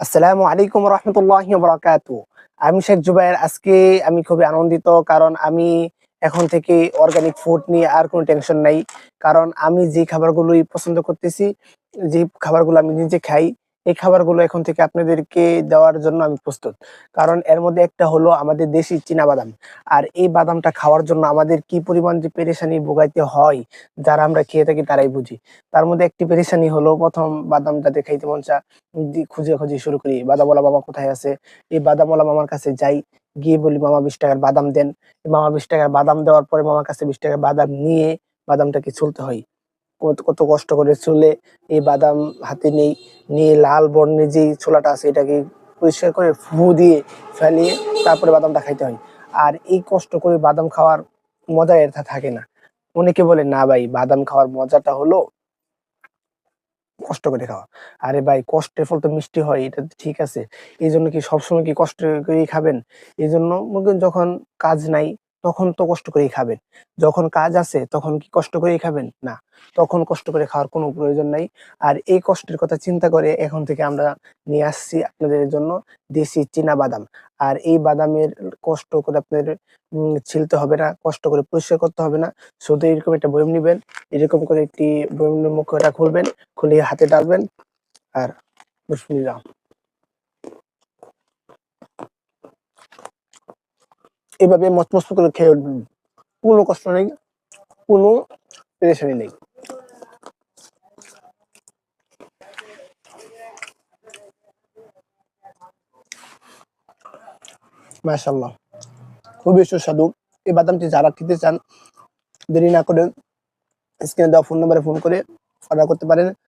আসসালামু আলাইকুম রহমতুল্লাহ বরাকাত আমি শেখ জুবাইর। আজকে আমি খুবই আনন্দিত কারণ আমি এখন থেকে অর্গানিক ফুড নিয়ে আর কোনো টেনশন নাই। কারণ আমি যে খাবারগুলোই পছন্দ করতেছি, যে খাবারগুলো আমি নিজে খাই এই খাবারগুলো এখন থেকে আপনাদেরকে দেওয়ার জন্য আমি প্রস্তুত। কারণ এর মধ্যে একটা হলো আমাদের দেশি চীনা বাদাম। আর এই বাদামটা খাওয়ার জন্য আমাদের কি পরিমাণ যে পেরেশানি ভোগাইতে হয়, যারা আমরা খেয়ে থাকি তারাই বুঝি। তার মধ্যে একটি পেরেশানি হলো প্রথম বাদামটাতে খাইতে মন চা খুঁজে খুঁজে শুরু করি, বাদামওয়ালা মামা কোথায় আছে? এই বাদামওয়ালা মামার কাছে যাই, গিয়ে বলি, মামা, বিশ টাকার বাদাম দেন। মামা বিশ টাকার বাদাম দেওয়ার পরে মামার কাছে বিশ টাকার বাদাম নিয়ে বাদামটাকে চলতে হয়। কত কষ্ট করে চুলে এই বাদাম হাতে নেই, নিয়ে লাল বর্ণের যে ছোলাটা আছে এটাকে পরিষ্কার করে ফু দিয়ে ফেলিয়ে তারপরে বাদামটা খাইতে হয়। আর এই কষ্ট করে বাদাম খাওয়ার মজা এর থাকে না। অনেকে বলে, না ভাই, বাদাম খাওয়ার মজাটা হলো কষ্ট করে খাওয়া। আরে ভাই, কষ্টের ফল তো মিষ্টি হয়, এটা ঠিক আছে। এই জন্য কি সবসময় কি কষ্ট করেই খাবেন? এই জন্য যখন কাজ নাই তখন তো কষ্ট করেই খাবেন। যখন কাজ আছে, তখন কি কষ্ট করেই খাবেন? না, তখন কষ্ট করে খাওয়ার কোনো প্রয়োজন নাই। আর এই কষ্টের কথা চিন্তা করে এখন থেকে আমরা নিয়ে আসছি আপনাদের জন্য দেশি চীনা বাদাম। আর এই বাদামের কষ্ট করে আপনাদের ছিলতে হবে না, কষ্ট করে পরিষ্কার করতে হবে না। শুধু এরকম একটা বয়ম নেবেন, এরকম করে একটি বয়মের মুখটা খুলবেন খুলে হাতে ডালবেন, আর বিসমিল্লাহ। এভাবে মচমচ করে খেয়ে উঠবেন। কোনো কষ্ট নেই, কোনো পেরেশানি নেই। মাশাল্লাহ খুবই সুস্বাদু। এই বাদামটি যারা খেতে চান, দেরি না করে স্ক্রিনে দেওয়া ফোন নম্বরে ফোন করে অর্ডার করতে পারেন।